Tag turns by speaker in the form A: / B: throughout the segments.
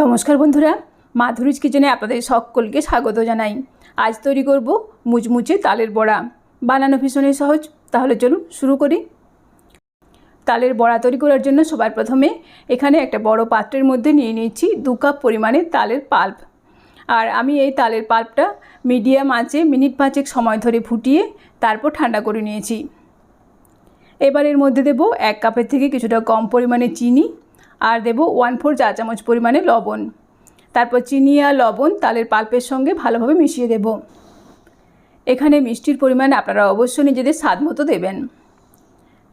A: নমস্কার বন্ধুরা, মাধুরীজ কিচেনে আপনাদের সকলকে স্বাগত জানাই। আজ তৈরি করব মুচমুচে তালের বড়া। বানানো ভীষণই সহজ, তাহলে চলুন শুরু করি। তালের বড়া তৈরি করার জন্য সবার প্রথমে এখানে একটা বড় পাত্রের মধ্যে নিয়ে নিচ্ছি দু কাপ পরিমাণে তালের পাল্প। আর আমি এই তালের পাল্পটা মিডিয়াম আঁচে মিনিট পাঁচেক সময় ধরে ফুটিয়ে তারপর ঠান্ডা করে নিয়েছি। এবার এর মধ্যে দেব এক কাপের থেকে কিছুটা কম পরিমাণে চিনি আর দেব ওয়ান ফোর চা চামচ পরিমাণে লবণ। তারপর চিনি আর লবণ তালের পাল্পের সঙ্গে ভালোভাবে মিশিয়ে দেব। এখানে মিষ্টির পরিমাণ আপনারা অবশ্যই নিজেদের স্বাদ মতো দেবেন।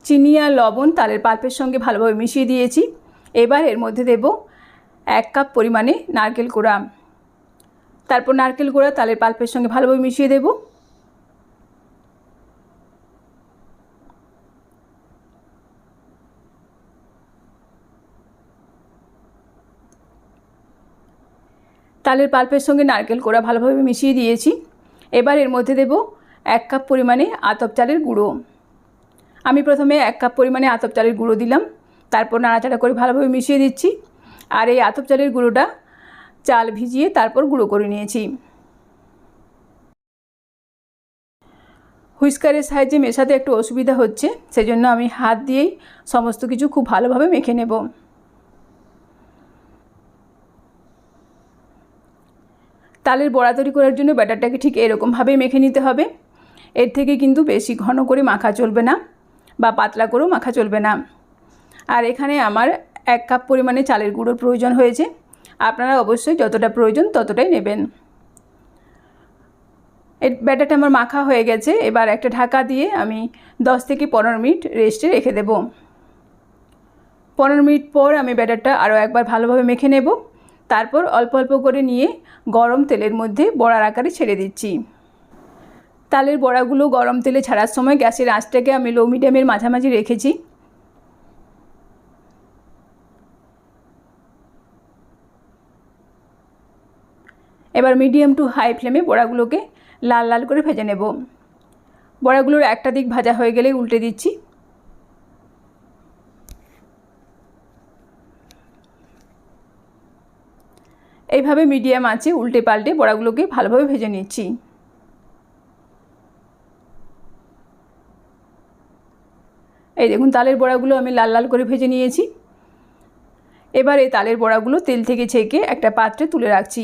A: চিনি আর লবণ তালের পাল্পের সঙ্গে ভালোভাবে মিশিয়ে দিয়েছি। এবার এর মধ্যে দেব এক কাপ পরিমাণে নারকেল কোড়া। তারপর নারকেল কোড়া তালের পাল্পের সঙ্গে ভালোভাবে মিশিয়ে দেবো। তালের পাল্পের সঙ্গে নারকেল কোড়া ভালোভাবে মিশিয়ে দিয়েছি। এবার এর মধ্যে দেব এক কাপ পরিমাণে আতপ চালের গুঁড়ো। আমি প্রথমে এক কাপ পরিমাণে আতপ চালের গুঁড়ো দিলাম, তারপর নাড়াচাড়া করে ভালোভাবে মিশিয়ে দিচ্ছি, আর এই আতপ চালের গুঁড়োটা চাল ভিজিয়ে তারপর গুঁড়ো করে নিয়েছি। হুইস্কারের সাহায্যে মেশাতে একটু অসুবিধা হচ্ছে, সেজন্য আমি হাত দিয়েই সমস্ত কিছু খুব ভালোভাবে মেখে নেব। তালের বড়া তৈরি করার জন্য ব্যাটারটাকে ঠিক এরকমভাবেই মেখে নিতে হবে। এর থেকে কিন্তু বেশি ঘন করে মাখা চলবে না বা পাতলা করেও মাখা চলবে না। আর এখানে আমার এক কাপ পরিমাণে চালের গুঁড়োর প্রয়োজন হয়েছে। আপনারা অবশ্যই যতটা প্রয়োজন ততটাই নেবেন। এর ব্যাটারটা আমার মাখা হয়ে গেছে। এবার একটা ঢাকা দিয়ে আমি দশ থেকে পনেরো মিনিট রেস্টে রেখে দেব। পনেরো মিনিট পর আমি ব্যাটারটা আরও একবার ভালোভাবে মেখে নেব। তারপর অল্প অল্প করে নিয়ে গরম তেলের মধ্যে বড়ার আকারে ছেড়ে দিচ্ছি। তালের বড়াগুলো গরম তেলে ছাড়ার সময় গ্যাসের আঁচটাকে আমি লো মিডিয়ামের মাঝামাঝি রেখেছি। এবার মিডিয়াম টু হাই ফ্লেমে বড়াগুলোকে লাল লাল করে ভেজে নেব। বড়াগুলোর একটা দিক ভাজা হয়ে গেলে উল্টে দিচ্ছি। এইভাবে মিডিয়াম আছে উল্টে পাল্টে বড়াগুলোকে ভালোভাবে ভেজে নিচ্ছি। এই দেখুন, তালের বড়াগুলো আমি লাল লাল করে ভেজে নিয়েছি। এবার এই তালের বড়াগুলো তেল থেকে ছেঁকে একটা পাত্রে তুলে রাখছি।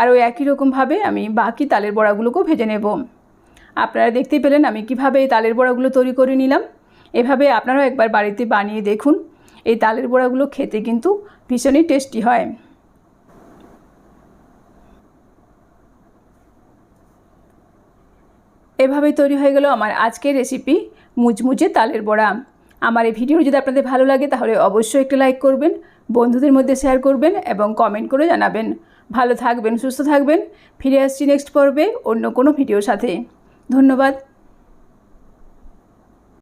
A: আর ওই একই রকমভাবে আমি বাকি তালের বড়াগুলোকেও ভেজে নেব। আপনারা দেখতেই পেলেন আমি কীভাবে এই তালের বড়াগুলো তৈরি করে নিলাম। এভাবে আপনারাও একবার বাড়িতে বানিয়ে দেখুন। এই তালের বড়াগুলো খেতে কিন্তু ভীষণই টেস্টি হয়। এভাবেই তৈরি হয়ে গেল আমার আজকের রেসিপি মুচমুচে তালের বড়া। আমার এই ভিডিও যদি আপনাদের ভালো লাগে, তাহলে অবশ্যই একটা লাইক করবেন, বন্ধুদের মধ্যে শেয়ার করবেন এবং কমেন্ট করে জানাবেন। ভালো থাকবেন, সুস্থ থাকবেন, ফিরে আসছি নেক্সট পর্বে অন্য কোনো ভিডিওর সাথে। ধন্যবাদ।